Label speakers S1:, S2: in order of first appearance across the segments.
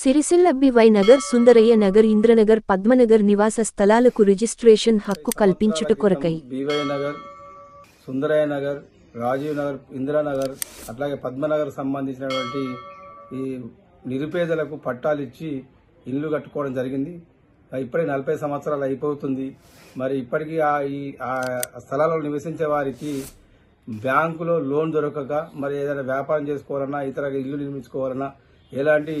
S1: Sircilla BY Nagar Sundarayya Nagar Indranagar Padmanagar నివాస స్థలాలకు registration హక్కు కల్పించుట కొరకై.
S2: బీవై నగర్ సుందరయ్య నగర్ రాజీవ్ నగర్ ఇందిరానగర్ అట్లాగే పద్మనగర్ సంబంధించినటువంటి ఈ నిరుపేదలకు పట్టాలు ఇచ్చి ఇల్లు కట్టుకోవడం జరిగింది. ఇప్పటికి నలభై సంవత్సరాలు అయిపోతుంది. మరి ఇప్పటికీ ఆ ఈ ఆ స్థలాలలో నివసించే వారికి బ్యాంకులో లోన్ దొరకక మరి ఏదైనా వ్యాపారం చేసుకోవాలన్నా ఇతర ఇల్లు నిర్మించుకోవాలన్నా ఎలాంటి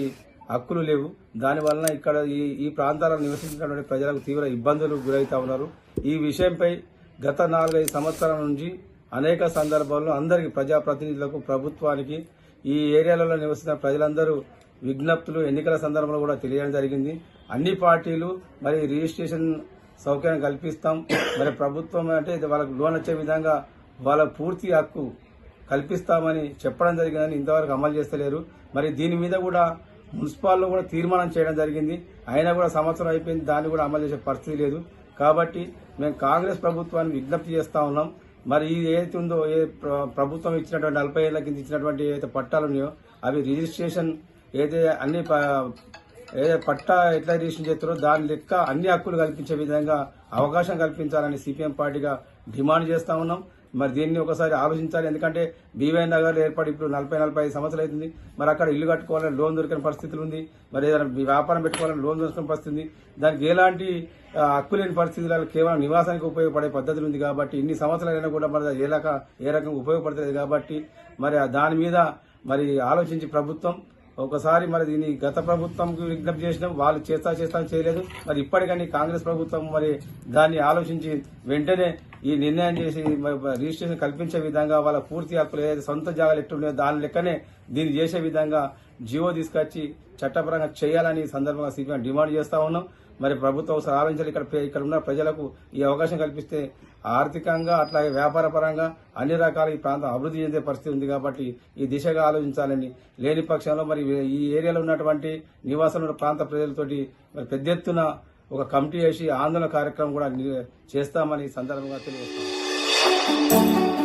S2: హక్కులు లేవు. దానివలన ఇక్కడ ఈ ఈ ప్రాంతాలను నివసించినటువంటి ప్రజలకు తీవ్ర ఇబ్బందులు గురవుతా ఉన్నారు. ఈ విషయంపై గత నాలుగైదు సంవత్సరాల నుంచి అనేక సందర్భాల్లో అందరికీ ప్రజాప్రతినిధులకు ప్రభుత్వానికి ఈ ఏరియాలలో నివసించిన ప్రజలందరూ విజ్ఞప్తులు ఎన్నికల సందర్భంలో కూడా తెలియడం జరిగింది. అన్ని పార్టీలు మరి రిజిస్ట్రేషన్ సౌకర్యం కల్పిస్తాం. మరి ప్రభుత్వం అంటే వాళ్ళకు లోన్ వచ్చే విధంగా వాళ్ళ పూర్తి హక్కు కల్పిస్తామని చెప్పడం జరిగిందని ఇంతవరకు అమలు చేస్తలేరు. మరి దీని మీద కూడా మున్సిపాల్లో కూడా తీర్మానం చేయడం జరిగింది. అయినా కూడా సంవత్సరం అయిపోయింది. దాన్ని కూడా అమలు చేసే పరిస్థితి లేదు. కాబట్టి మేము కాంగ్రెస్ ప్రభుత్వాన్ని విజ్ఞప్తి చేస్తా ఉన్నాం. మరి ఇది ఏదైతే ఉందో ఏ ప్రభుత్వం ఇచ్చినటువంటి నలభై ఏళ్ళ కింద ఇచ్చినటువంటి ఏదైతే పట్టాలు ఉన్నాయో అవి రిజిస్ట్రేషన్ ఏదైతే అన్ని ప- ఏదైతే పట్టా ఎట్లా రిజిస్ట్రేషన్ చేస్తారో దాని లెక్క అన్ని హక్కులు కల్పించే విధంగా అవకాశం కల్పించాలని సిపిఎం పార్టీగా డిమాండ్ చేస్తా ఉన్నాం. మరి దీన్ని ఒకసారి ఆలోచించాలి. ఎందుకంటే బీవై నగర్ ఏర్పడి ఇప్పుడు నలభై నలభై ఐదు సంవత్సరాలు అవుతుంది. మరి అక్కడ ఇల్లు కట్టుకోవాలని లోన్ దొరికిన పరిస్థితులు ఉంది. మరి ఏదైనా వ్యాపారం పెట్టుకోవాలని లోన్ దొరికిన పరిస్థితి ఉంది. దానికి ఎలాంటి హక్కు లేని పరిస్థితులలో కేవలం నివాసానికి ఉపయోగపడే పద్ధతులు ఉంది కాబట్టి ఇన్ని సంవత్సరాలైనా కూడా మరి ఏ రకం ఏ రకంగా ఉపయోగపడుతుంది కాబట్టి మరి దాని మీద మరి ఆలోచించి ప్రభుత్వం ఒకసారి మరి దీన్ని గత ప్రభుత్వంకి విజ్ఞప్తి చేసినాం వాళ్ళు చేస్తా చేస్తా చేయలేదు. మరి ఇప్పటికని కాంగ్రెస్ ప్రభుత్వం మరి దాన్ని ఆలోచించి వెంటనే ఈ నిర్ణయం చేసి మరి రిజిస్ట్రేషన్ కల్పించే విధంగా వాళ్ళ పూర్తి హక్కులు ఏదైతే సొంత జాగాలు ఎట్లున్నాయో దాని లెక్కనే దీన్ని చేసే విధంగా జీవో తీసుకొచ్చి చట్టపరంగా చేయాలని సందర్భంగా సిపిఎం డిమాండ్ చేస్తా ఉన్నాం. మరి ప్రభుత్వం ఒకసారి ఆలోచించాలి. ఇక్కడ ఇక్కడ ఉన్న ప్రజలకు ఈ అవకాశం కల్పిస్తే ఆర్థికంగా అట్లాగే వ్యాపార పరంగా అన్ని రకాల ఈ ప్రాంతం అభివృద్ధి చెందే పరిస్థితి ఉంది కాబట్టి ఈ దిశగా ఆలోచించాలని లేని పక్షంలో మరి ఈ ఏరియాలో ఉన్నటువంటి నివాసం ప్రాంత ప్రజలతోటి మరి పెద్ద ఎత్తున ఒక కమిటీ వేసి ఆందోళన కార్యక్రమం కూడా చేస్తామని సందర్భంగా తెలియజేస్తాం